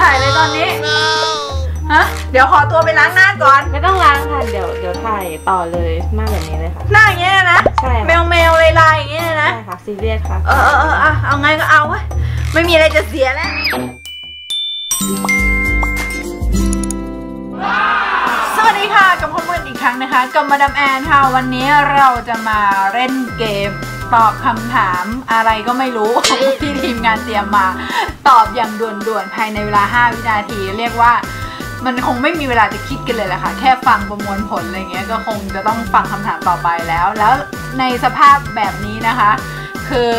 ถ่ายเลยตอนนี้ ฮะ เดี๋ยวขอตัวไปล้างหน้าก่อน ไม่ต้องล้างค่ะ เดี๋ยวเดี๋ยวถ่ายต่อเลยหน้าแบบนี้เลยค่ะ หน้าอย่างเงี้ยนะ ใช่เมค่ะลเมลลายลายๆอย่างเงี้ยนะ ใช่ค่ะซีเรียสค่ะ เออเออเอออะเอาไงก็เอาเว้ยไม่มีอะไรจะเสียแล้ว สวัสดีค่ะกับพบกันอีกครั้งนะคะ กับมาดามแอนค่ะ วันนี้เราจะมาเล่นเกม ตอบคำถามอะไรก็ไม่รู้ ที่ทีมงานเตรียมมา ตอบอย่างด่วนๆภายในเวลา 5 วินาที เรียกว่ามันคงไม่มีเวลาจะคิดกันเลยแหละค่ะ แค่ฟังประมวลผลอะไรเงี้ยก็คงจะต้องฟังคำถามต่อไปแล้ว แล้วในสภาพแบบนี้นะคะ คือ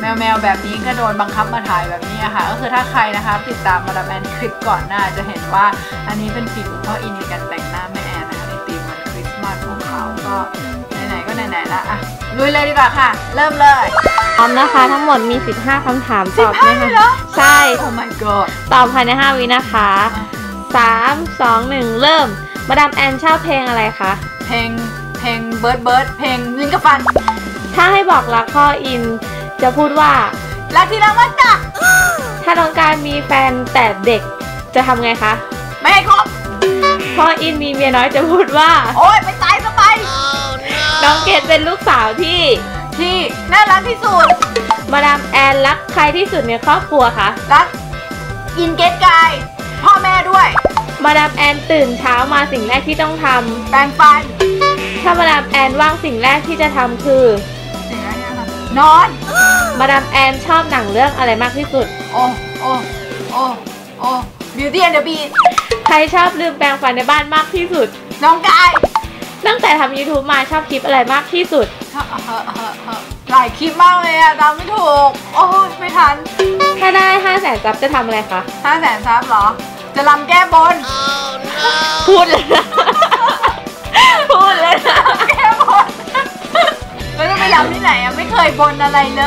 แมวแมวๆแบบนี้ก็โดนบังคับมาถ่ายแบบนี้อะค่ะ ก็คือถ้าใครนะคะติดตามมาดามแอนคลิปก่อนหน้าจะเห็นว่าอันนี้เป็นฟิล์มพ่ออินในการแต่งหน้าแม่แอนนะคะในธีมวันคริสต์มาสของเขาก็ ไหนๆก็ไหนๆละอะลุยเลยดีกว่าค่ะ เริ่มเลยพร้อมนะคะ ทั้งหมดมี 15คำถามตอบ15นะเหรคะอใช่ โอ้ my god ตอบภายใน 5 วินะคะ 3 2 1 เริ่ม มาดามแอนชอบเพลงอะไรคะ เพลงเพลงเบิร์ดเบิร์ดเพลงลิงกับฟัน ถ้าให้บอกรักพ่ออิน จะพูดว่ารักที่รักวัดจักถ้าต้องการมีแฟนแต่เด็กจะทำไงคะ ไม่ให้ครบพ่ออินมีเมียน้อยจะพูดว่า โอ้ยไปตายซะไป น้องเกดเป็นลูกสาวที่ที่น่ารักที่สุด มาดามแอนรักใครที่สุดในครอบครัวคะ รักอินเกตกายพ่อแม่ด้วย มาดามแอนตื่นเช้ามาสิ่งแรกที่ต้องทแปรงฟันำถ้ามาดามแอนว่างสิ่งแรกที่จะทำคือสิ่งอะไรนะคะนอน มาดามแอนชอบหนังเรื่องอะไรมากที่สุด โอ้โอ้โอ้โอ้ Beauty and the Beast ใครชอบลืมแปรงฟันในบ้านมากที่สุด น้องกาย ตั้งแต่ทำ YouTube มาชอบคลิปอะไรมากที่สุดเฮ้อเฮ้อเฮ้อเฮ้อหลายคลิปมากเลยอะจำไม่ถูก โอ้ยไม่ทันถ้าได้5 0 0แสนซับจะทำอะไรคะ ห้าแสนซับเหรอ จะรำแก้บนพูดเลยนะพูดเลยนะแก้บนแล้วจะไปรำที่ไหนอะไม่เคยบนอะไรเล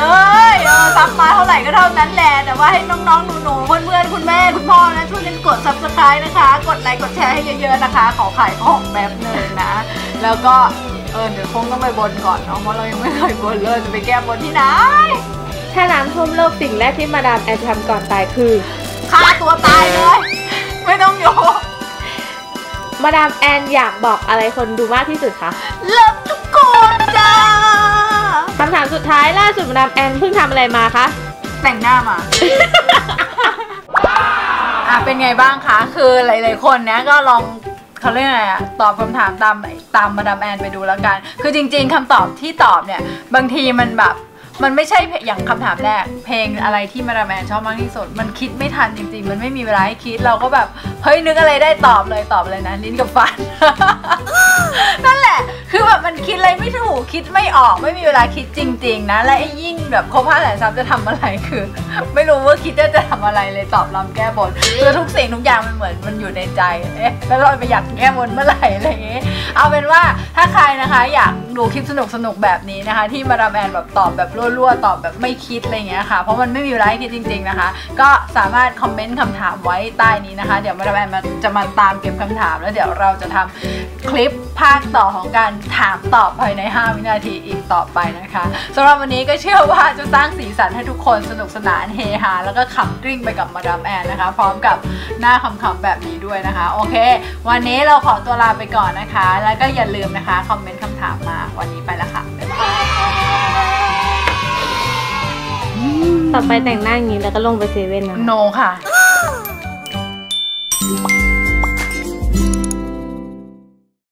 ยเออซับมาเท่าไหร่ก็เท่านั้นแหละ แต่ว่าให้น้องๆหนูๆเพื่อนๆคุณแม่คุณพ่อนะช่วยกันกด subscribe นะคะ กดไลค์กดแชร์ให้เยอะๆนะคะ ขอขายของแบบหนึ่งนะ แล้วก็เออเดี๋ยวคงต้องไปบนก่อนเนาะเพราะเรายังไม่เคยบนเลยจะไปแก้บนที่ไหน ถ้าน้ำท่วมโลกสิ่งแรกที่มาดามแอนจะทำก่อนตายคือฆ่าตัวตายเลย ไม่ต้องโยกมาดามแอนอยากบอกอะไรคนดูมากที่สุดคะเลิฟทุกคนจ้าคำถามสุดท้ายล่าสุดมาดามแอนเพิ่งทำอะไรมาคะแต่งหน้ามาอะเป็นไงบ้างคะ คือหลาย ๆ คนเนี้ยก็ลอง เขาเรียกอะไรอะตอบคำถามตามตามมาดามแอนไปดูแล้วกัน คือจริง ๆคำตอบที่ตอบเนี่ย บางทีมันแบบ มันไม่ใช่อย่างคำถามแรก เพลงอะไรที่มาดามแอนชอบมากที่สุด มันคิดไม่ทันจริง ๆ มันไม่มีเวลาให้คิดเราก็แบบ เฮ้ยนึกอะไรได้ตอบเลยตอบเลยนะลิ้นกับฟัน นั่นแหละ คือแบบมันคิดอะไรไม่ถูกคิดไม่ออกไม่มีเวลาคิดจริง ๆ นะ และไอ้ยิ่งแบบครบห้าแสนซับจะทำอะไรคือ ไม่รู้ว่าคิดจะทำอะไรเลยตอบรำแก้บนคือทุกสิ่งทุกอย่างมันเหมือนมันอยู่ในใจเอ๊ะแล้วเราไปอยากแก้บนเมื่อไหร่อะไรอย่างงี้ยเอาเป็นว่าถ้าใครนะคะอยากดูคลิปสนุกสนุกๆแบบนี้นะคะ ที่มาดามแอนแบบตอบแบบรั่วๆตอบแบบไม่คิดอะไรอย่างเงี้ยค่ะ เพราะมันไม่มีเวลาให้คิดจริง ๆนะคะ ก็สามารถคอมเมนต์คำถามไว้ใต้นี้นะคะ เดี๋ยวมาดามแอนจะมาตามเก็บคำถาม แล้วเดี๋ยวเราจะทำคลิปภาคต่อของการถามตอบภายใน 5 วินาทีอีกต่อไปนะคะสำหรับวันนี้ก็เชื่อว่าจะสร้างสีสันให้ทุกคนสนุกสนานเฮฮาแล้วก็ขำกริ้งไปกับมาดามแอนนะคะ พร้อมกับหน้าขำๆแบบนี้ด้วยนะคะ โอเค วันนี้เราขอตัวลาไปก่อนนะคะ แล้วก็อย่าลืมนะคะคอมเมนต์คำถามมาวันนี้ไปแล้วค่ะบ๊ายบายต่อไปแต่งหน้าอย่างนี้แล้วก็ลงไปเซเว่นนะคะโนค่ะ Oh